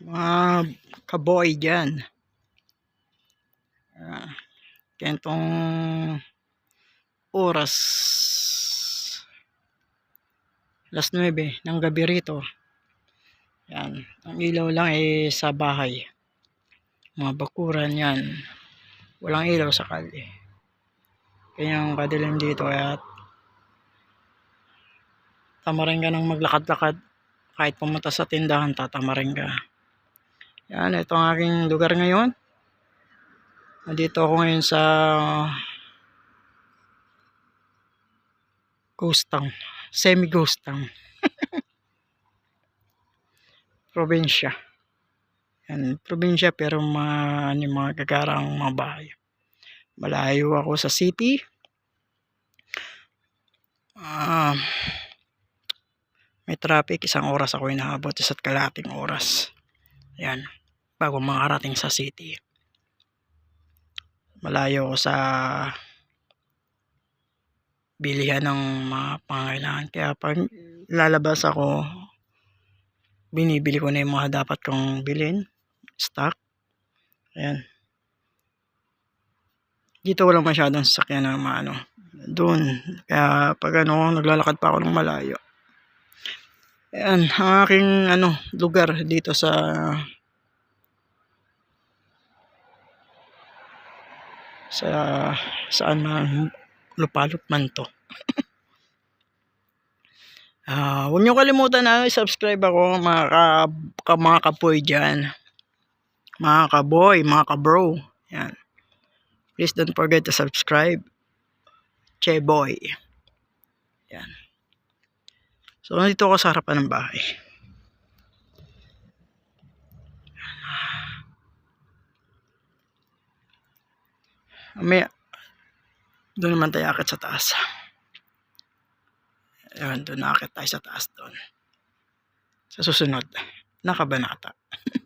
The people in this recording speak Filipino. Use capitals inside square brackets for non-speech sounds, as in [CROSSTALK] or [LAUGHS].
mga kaboy dyan. Uh, kentong oras alas 9 ng gabi rito. Yan. Ang ilaw lang ay sa bahay. Mga bakuran yan. Walang ilaw sa kalye. Kaya yung kadilim dito at tamarin ka ng maglakad-lakad kahit pumunta sa tindahan tatamarin ka. Yan, ito ang aking lugar ngayon. Nandito ako ngayon sa ghost town. Semi-ghost town. [LAUGHS] probinsya. Yan, probinsya pero mga, ano, mga gagarang mga bahay. Malayo ako sa city. Ah, may traffic, isang oras ako inaabot, isa't kalating oras. Yan, bago makarating sa city. Malayo ako sa bilihan ng mga pangailangan. Kaya pag lalabas ako, binibili ko na yung mga dapat kong bilhin. Stock. Ayan. Dito walang masyadong sasakyan ng mga ano. Doon. Kaya pag ano, naglalakad pa ako ng malayo. Ayan, ang aking ano, lugar dito sa sa saan man lupalop man to. Uh, [LAUGHS] huwag niyo kalimutan na i-subscribe ako mga ka, ka mga kapoy diyan. Mga kaboy, mga kabro. Yan. Please don't forget to subscribe. Che boy. Yan. So, nandito ako sa harapan ng bahay. May doon naman tayo akit sa taas. Ayun, doon akit tayo sa taas doon. Sa susunod, nakabanata. [LAUGHS]